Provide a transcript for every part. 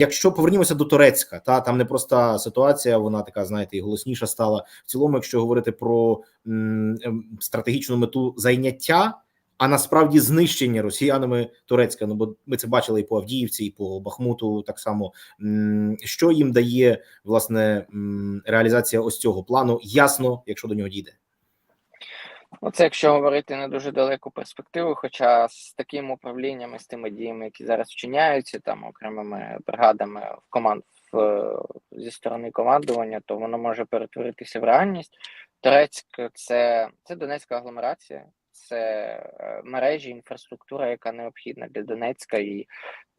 Якщо повернімося до Турецька, та там непроста ситуація, вона така, знаєте, і голосніша стала в цілому, якщо говорити про м, ем, стратегічну мету зайняття, а насправді знищення росіянами Турецька. Ну бо ми це бачили і по Авдіївці, і по Бахмуту. Так само що їм дає власне реалізація ось цього плану, ясно, якщо до нього дійде. Ну, це якщо говорити на дуже далеку перспективу, хоча з таким управлінням і з тими діями, які зараз вчиняються, там окремими бригадами в команд в, зі сторони командування, то воно може перетворитися в реальність. Турецьк це, це Донецька агломерація, це е, мережі, інфраструктура, яка необхідна для Донецька, і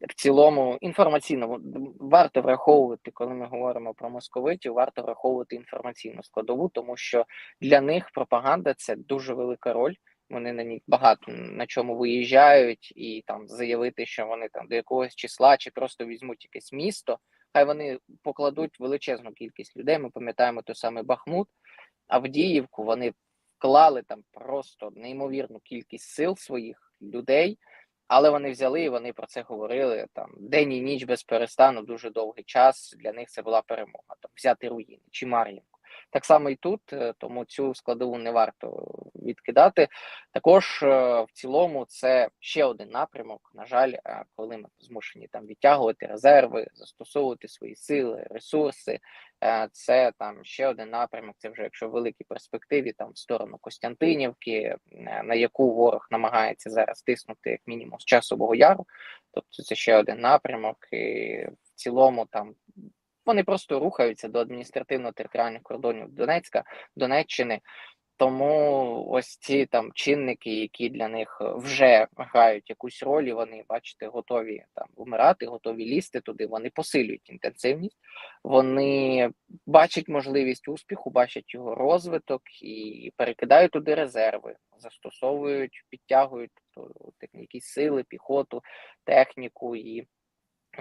в цілому інформаційно варто враховувати, коли ми говоримо про московитів, варто враховувати інформаційну складову, тому що для них пропаганда це дуже велика роль. Вони на ній багато на чому виїжджають, і там заявити, що вони там до якогось числа чи просто візьмуть якесь місто. Хай вони покладуть величезну кількість людей. Ми пам'ятаємо той самий Бахмут, Авдіївку. Вони вклали там просто неймовірну кількість сил своїх людей, але вони взяли і вони про це говорили там день і ніч без перестану, дуже довгий час. Для них це була перемога. Там взяти руїни чи Мар'їнку. Так само і тут, е, тому цю складову не варто відкидати. Також е, в цілому це ще один напрямок. На жаль, е, коли ми змушені там відтягувати резерви, застосовувати свої сили, ресурси. Це там ще один напрямок. Це вже якщо в великій перспективі, там в сторону Костянтинівки, на яку ворог намагається зараз тиснути як мінімум з часового яру. Тобто це ще один напрямок, і в цілому там вони просто рухаються до адміністративно-територіальних кордонів Донецька, Донеччини. Тому ось ці там чинники, які для них вже грають якусь роль, і вони, бачите, готові там вмирати, готові лізти туди. Вони посилюють інтенсивність, вони бачать можливість успіху, бачать його розвиток і перекидають туди резерви, застосовують, підтягують тобто, якісь сили, піхоту, техніку і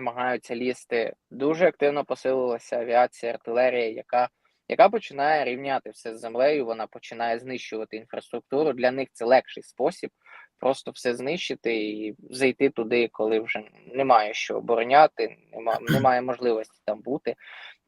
намагаються лізти. Дуже активно посилилася авіація, артилерія, яка яка починає рівняти все з землею, вона починає знищувати інфраструктуру. Для них це легший спосіб просто все знищити і зайти туди, коли вже немає що обороняти, немає, немає можливості там бути.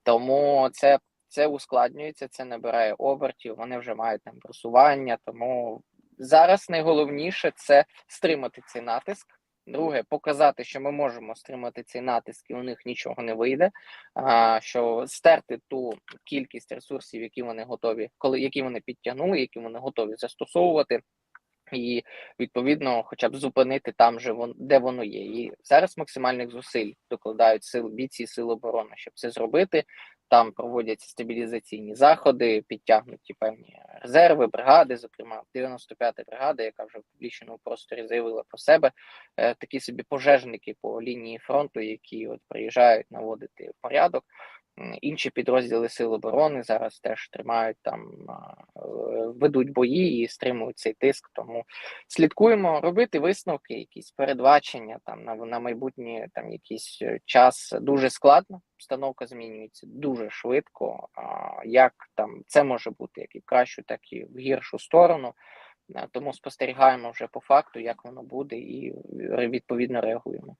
Тому це це ускладнюється, це набирає обертів, вони вже мають там просування. Тому зараз найголовніше це стримати цей натиск. Друге, показати, що ми можемо стримати цей натиск, і у них нічого не вийде. А, Що стерти ту кількість ресурсів, які вони готові, коли які вони підтягнули, які вони готові застосовувати, і відповідно, хоча б зупинити там, же вон, де воно є. І зараз максимальних зусиль докладають сил бійці сил оборони, щоб це зробити. Там проводяться стабілізаційні заходи, підтягнуті певні резерви, бригади. Зокрема, 95-та бригада, яка вже в публічному просторі заявила про себе, е, такі собі пожежники по лінії фронту, які от приїжджають наводити порядок. Інші підрозділи Сил оборони зараз теж тримають там, е, ведуть бої і стримують цей тиск. Тому слідкуємо робити висновки, якісь передбачення там на на майбутнє там якийсь е, час дуже складно. Обстановка змінюється дуже швидко. Як там це може бути як і в кращу, так і в гіршу сторону. Е, тому спостерігаємо вже по факту, як воно буде, і відповідно реагуємо.